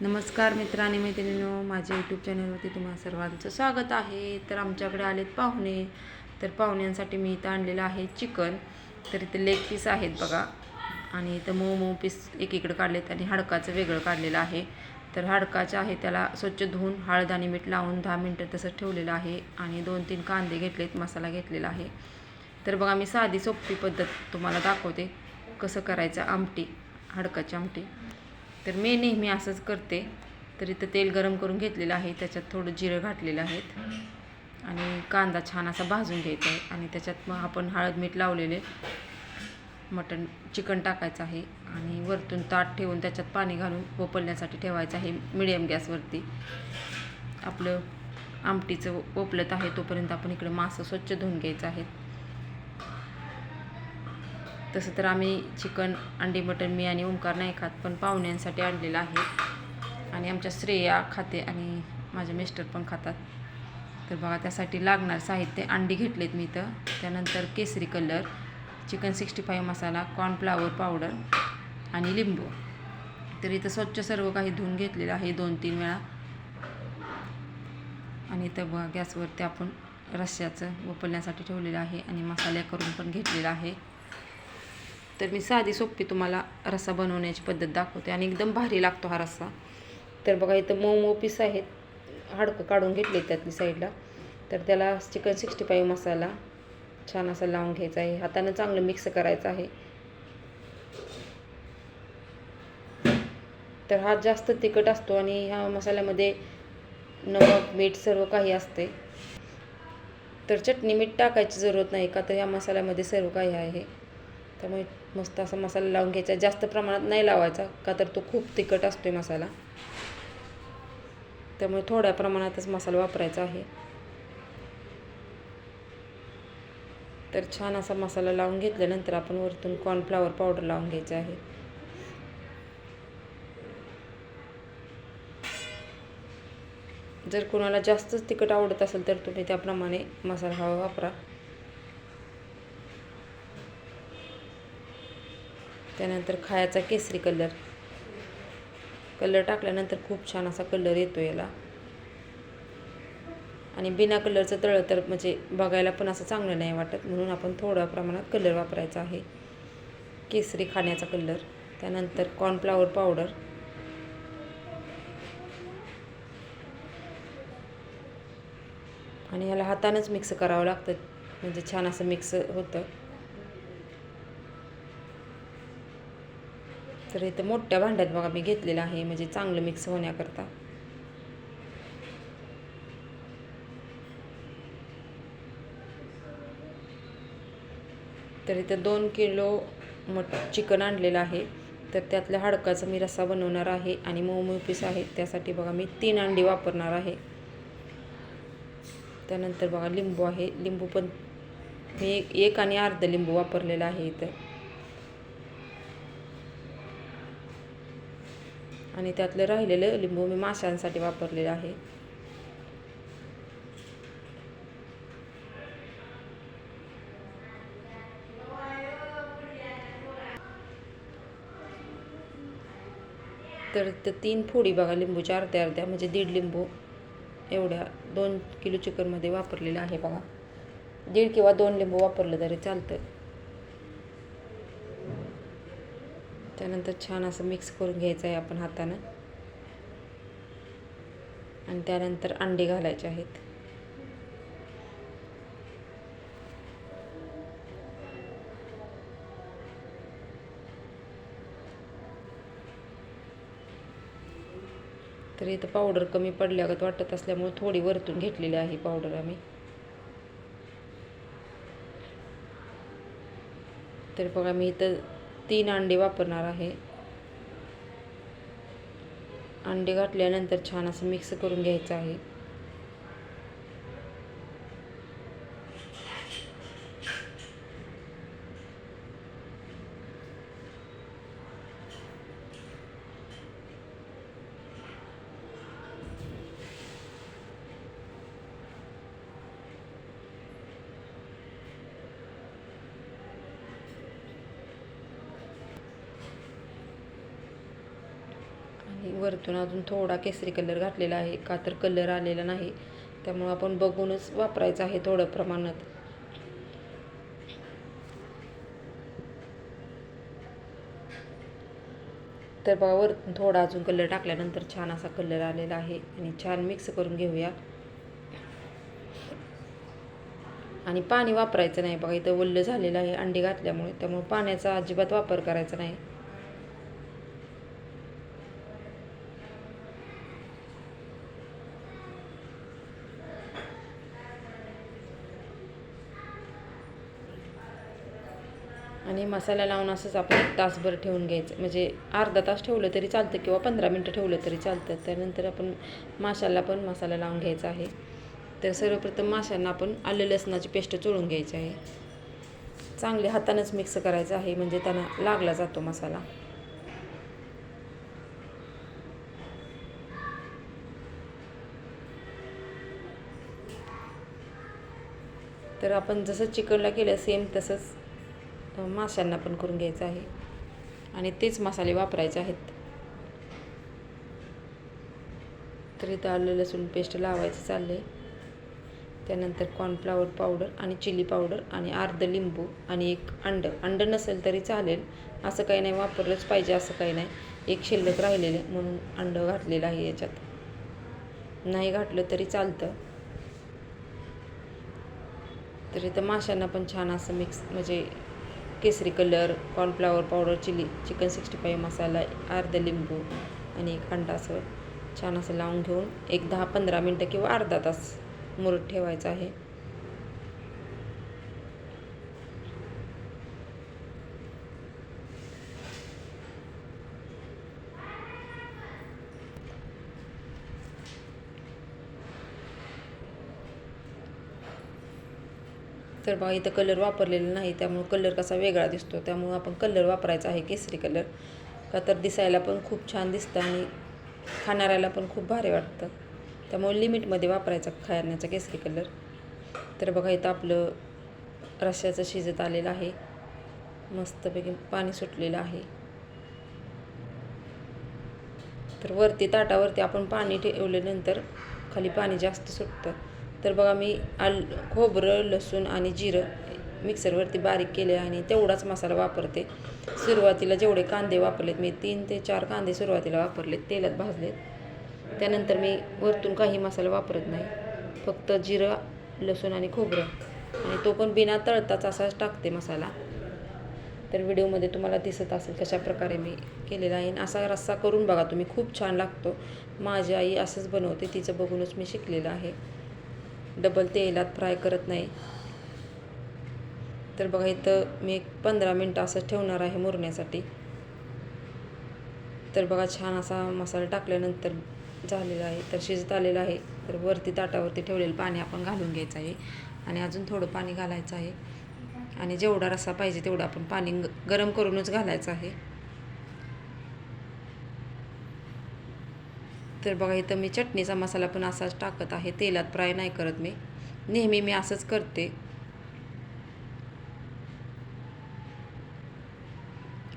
नमस्कार मित्रांनी मैत्रिणींनो माझ्या यूट्यूब चॅनलवरती तुम्हाला सर्वांचं स्वागत आहे. तर आमच्याकडे आलेत पाहुणे. तर पाहुण्यांसाठी मी इथं आणलेलं आहे चिकन. तर इथं लेग पीस आहेत बघा. आणि इथं मऊ मऊ पीस एकीकडे काढलेत आणि हाडकाचं वेगळं काढलेलं आहे. तर हाडकाचं आहे त्याला स्वच्छ धुवून हळद आणि मीठ लावून दहा मिनटं तसं ठेवलेलं आहे. आणि दोन तीन कांदे घेतलेत मसाला घेतलेला आहे. तर बघा मी साधी सोपी पद्धत तुम्हाला दाखवते. कसं करायचं आमटी हाडकाची आमटी. तर मी नेहमी असंच करते. तर इथं तेल गरम करून घेतलेलं आहे. त्याच्यात थोडं जिरं घातलेलं आहेत आणि कांदा छान असा भाजून घ्यायचा आहे. आणि त्याच्यात मग आपण हळद मीठ लावलेले. मटण चिकन टाकायचं आहे. आणि वरतून ताट ठेवून त्याच्यात पाणी घालून पोपलण्यासाठी ठेवायचं आहे. मिडियम गॅसवरती. आपलं आमटीचं पोपलत आहे. तोपर्यंत आपण इकडे मासं स्वच्छ धुवून घ्यायचं आहे. तसं तर आम्ही चिकन अंडी मटण मी आणि ओंकार नाही खात पण पाहुण्यांसाठी आणलेलं आहे. आणि आमच्या श्रेया खाते आणि माझे मिस्टर पण खातात. तर बघा त्यासाठी लागणार साहित्य अंडी घेतलेत मी तर त्यानंतर केसरी colour chicken sixty five masala cornflour powder आणि लिंबू. तर इथं स्वच्छ सर्व काही धुवून घेतलेलं आहे दोन तीन वेळा. आणि इथं बघा गॅसवरती आपण रश्श्याचं वपलण्यासाठी ठेवलेलं आहे आणि मसाले करून पण घेतलेला आहे. तर मी साधी सोपी तुम्हाला रस्सा बनवण्याची पद्धत दाखवते आणि एकदम भारी लागतो हा रस्सा तर बघा इथं मऊ मऊ पीस आहेत. हाडकं काढून घेतले त्यातली साईडला तर त्याला चिकन सिक्स्टी फाईव्ह मसाला छान असा लावून घ्यायचा आहे. हातानं चांगलं मिक्स करायचं आहे. तर हा जास्त तिखट असतो आणि ह्या मसाल्यामध्ये नमक मीठ सर्व काही असते. तर चटणी मीठ टाकायची जरूरत नाही का? तर ह्या मसाल्यामध्ये सर्व काही आहे. त्यामुळे मस्त असा मसाला लावून घ्यायचा. जास्त प्रमाणात नाही लावायचा का तर तो खूप तिखट असतो आहे मसाला. त्यामुळे थोड्या प्रमाणातच मसाला वापरायचा आहे. तर छान असा मसाला लावून घेतल्यानंतर आपण वरतून कॉर्नफ्लावर पावडर लावून घ्यायचा आहे. जर कोणाला जास्तच तिखट आवडत असेल तर तुम्ही त्याप्रमाणे मसाला हवा वापरा. त्यानंतर खायचा केसरी कलर. कलर टाकल्यानंतर खूप छान असा कलर येतो याला. आणि बिना कलरचं तळं तर म्हणजे बघायला पण असं चांगलं नाही वाटत. म्हणून आपण थोड्या प्रमाणात कलर वापरायचा आहे. केसरी खाण्याचा कलर. त्यानंतर कॉर्नफ्लावर पावडर आणि ह्याला हातानंच मिक्स करावं लागतं. म्हणजे छान असं मिक्स होतं. तर इथं मोठ्या भांड्यात बघा मी घेतलेलं आहे. म्हणजे चांगलं मिक्स होण्याकरता. तर इथं दोन किलो मट चिकन आणलेलं आहे. तर त्यातल्या हाडकाचा मी रस्सा बनवणार आहे आणि मोमो पीस आहे. त्यासाठी बघा मी तीन अंडी वापरणार आहे. त्यानंतर बघा लिंबू आहे. लिंबू पण मी एक एक आणि अर्ध लिंबू वापरलेला आहे इथं. आणि त्यातलं राहिलेलं लिंबू मी माशांसाठी वापरलेलं आहे. तर ते तीन फोडी बघा लिंबूच्या अर्ध्या अर्ध्या म्हणजे दीड लिंबू एवढ्या दोन किलो चिकनमध्ये वापरलेलं आहे बघा. दीड किंवा दोन लिंबू वापरलं तरी चालतं. त्यानंतर छान असं मिक्स करून घ्यायचं आहे आपण हातानं. आणि त्यानंतर अंडे घालायचे आहेत. तर इथं पावडर कमी पडल्यागत वाटत असल्यामुळे थोडी वरतून घेतलेली आहे पावडर आम्ही. तर बघा मी इथं तीन अंडे वापरणार आहे. अंडे घातल्यानंतर छान असं मिक्स करून घ्यायचं आहे. नाही वरतून अजून थोडा केसरी कलर घातलेला आहे. का तर कलर आलेला नाही. त्यामुळं आपण बघूनच वापरायचं आहे थोडं प्रमाणात. तर बघा वरतून थोडा अजून कलर टाकल्यानंतर छान असा कलर आलेला आहे. आणि छान मिक्स करून घेऊया. आणि पाणी वापरायचं नाही. बघा इथं वल्ल झालेलं आहे अंडी घातल्यामुळे. त्यामुळे पाण्याचा अजिबात वापर करायचा नाही. आणि मसाला लावून असंच आपण एक तासभर ठेवून घ्यायचं. म्हणजे अर्धा तास ठेवलं तरी चालतं किंवा पंधरा मिनटं ठेवलं तरी चालतं. त्यानंतर आपण माशाला पण मसाला लावून घ्यायचा आहे. तर सर्वप्रथम माशांना आपण आलं लसणाची पेस्ट चोळून घ्यायची आहे. चांगले हातानंच मिक्स करायचं आहे. म्हणजे त्यांना लागला जातो मसाला. तर आपण जसं चिकनला केलं सेम तसंच माशांना पण करून घ्यायचं आहे. आणि तेच मसाले वापरायचे आहेत. तर इथं आलं लसूण पेस्ट लावायचं चाललं आहे त्यानंतर कॉर्नफ्लावर पावडर आणि चिली पावडर आणि अर्ध लिंबू आणि एक अंडं. अंड नसेल तरी चालेल. असं काही नाही वापरलंच पाहिजे असं काही नाही. एक शिल्लक राहिलेले म्हणून अंडं घातलेलं आहे याच्यात. नाही घातलं तरी चालतं. तर इथं माशांना पण छान असं मिक्स म्हणजे केसरी colour cornflour powder chilli chicken sixty five masala अर्धा लिंबू आणि एक अंडा असं छान असं लावून घेऊन एक दहा पंधरा मिनटं किंवा अर्धा तास मुरत ठेवायचं आहे. तर बघा इथं कलर वापरलेला नाही त्यामुळं कलर कसा वेगळा दिसतो त्यामुळं आपण कलर वापरायचा आहे केसरी कलर का तर दिसायला पण खूप छान दिसतं आणि खाणाऱ्याला पण खूप भारी वाटतं. त्यामुळे लिमिटमध्ये वापरायचा खाण्याचा केसरी कलर तर बघा इथं आपलं रश्याचं शिजत आलेलं आहे. मस्तपैकी पाणी सुटलेलं आहे. तर वरती ताटावरती आपण पाणी ठेवल्यानंतर खाली पाणी जास्त सुटतं. तर बघा मी आल खोबरं लसूण आणि जिरं मिक्सरवरती बारीक केले आणि तेवढाच मसाला वापरते. सुरुवातीला जेवढे कांदे वापरलेत मी तीन ते चार कांदे सुरुवातीला वापरलेत तेलात भाजलेत. त्यानंतर मी वरतून काही मसाला वापरत नाही. फक्त जिरं लसूण आणि खोबरं. आणि तो पण बिना तळताच असाच टाकते मसाला. तर व्हिडिओमध्ये तुम्हाला दिसत असेल कशा प्रकारे मी केलेला आहे. आणि असा रस्सा करून बघा तुम्ही खूप छान लागतो. माझी आई असंच बनवते तिचं बघूनच मी शिकलेलं आहे. डबल तेलात फ्राय करत नाही. तर बघा इथं मी एक पंधरा मिनटं असं ठेवणार आहे मुरण्यासाठी. तर बघा छान असा मसाला टाकल्यानंतर झालेला आहे. तर शिजत आलेला आहे. तर वरती ताटावरती ठेवलेलं पाणी आपण घालून घ्यायचं आहे. आणि अजून थोडं पाणी घालायचं आहे. आणि जेवढा रस्सा पाहिजे तेवढं आपण पाणी गरम करूनच घालायचं आहे. तर बघा इथं मी चटणीचा मसाला पण असाच टाकत आहे. तेलात फ्राय नाही करत मी. नेहमी मी असंच करते.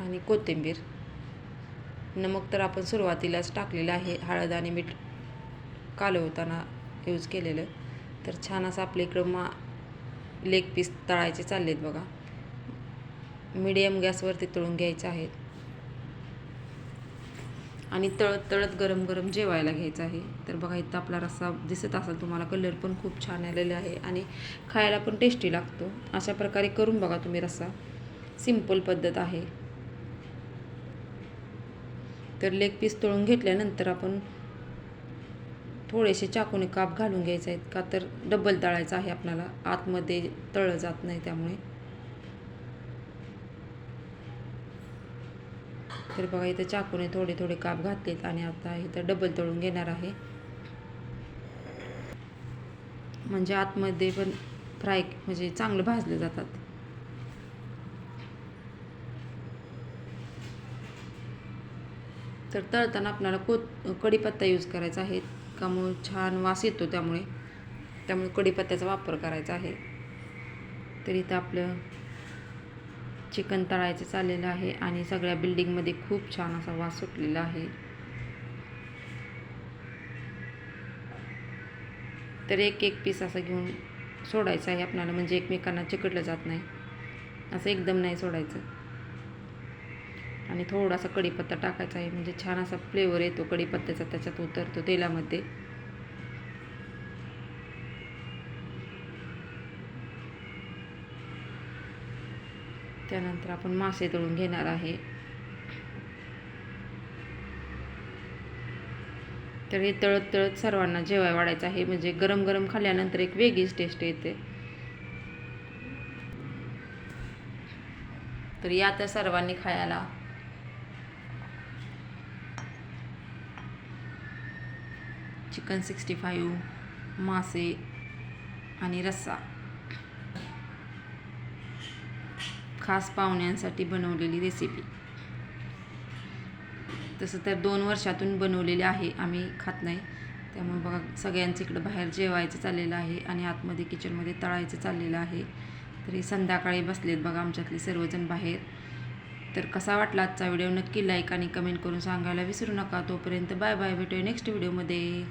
आणि कोथिंबीर. नमक तर आपण सुरुवातीलाच टाकलेलं आहे हळद आणि मीठ कालवताना यूज केलेलं. तर छान असं आपल्या इकडं मा लेग पीस तळायचे चाललेत बघा. मीडियम गॅसवरती तळून घ्यायचे आहेत. आणि तळत तळत गरम गरम जेवायला घ्यायचं आहे. तर बघा इथं आपला रस्सा दिसत असेल तुम्हाला कलर पण खूप छान आलेला आहे आणि खायला पण टेस्टी लागतो. अशा प्रकारे करून बघा तुम्ही रस्सा. सिंपल पद्धत आहे. तर लेग पीस तळून घेतल्यानंतर आपण थोडेसे चाकूने काप घालून घ्यायचे आहेत का तर डबल तळायचं आहे आपल्याला. आतमध्ये तळलं जात नाही त्यामुळे. तर बघा इथं चाकूने थोडे थोडे काप घातलेत आणि आता इथं डबल तळून घेणार आहे. म्हणजे आतमध्ये पण फ्राय म्हणजे चांगलं भाजले जातात. तर तळताना आपल्याला को कढीपत्ता यूज करायचा आहे. का छान वास येतो त्यामुळे. त्यामुळे कढीपत्त्याचा वापर करायचा आहे. तर इथं आपलं चिकन तळायचं चाललेलं आहे आणि सगळ्या बिल्डिंगमध्ये खूप छान असा वास सुटलेला आहे. तर एक एक पीस असा घेऊन सोडायचा आहे आपणाला म्हणजे एकमेकांना चिकटलं जात नाही. असं एकदम नाही सोडायचं. आणि थोडासा कढीपत्ता टाकायचा आहे म्हणजे छान असा फ्लेवर येतो कढीपत्त्याचा त्याच्यात उतरतो तेलामध्ये. त्यानंतर आपण मासे तळून घेणार आहे. तर हे तळत तळत सर्वांना जेवाय वाढायचं आहे. म्हणजे गरम गरम खाल्ल्यानंतर एक वेगळीच टेस्ट येते. तर या तर सर्वांनी खायला. चिकन सिक्स्टी फाईव्ह मासे आणि रस्सा. खास पाहुण्यांसाठी बनवलेली रेसिपी तसं तर दोन वर्षातून बनवलेले आहे आम्ही खात नाही. त्यामुळे बघा सगळ्यांचं इकडं बाहेर जेवायचं चाललेलं आहे आणि आतमध्ये किचनमध्ये तळायचं चाललेलं आहे. तरी संध्याकाळी बसलेत बघा आमच्यातले सर्वजण बाहेर. तर कसा वाटला आजचा व्हिडिओ? नक्की लाईक आणि कमेंट करून सांगायला विसरू नका. तोपर्यंत बाय बाय भेटूया नेक्स्ट व्हिडिओमध्ये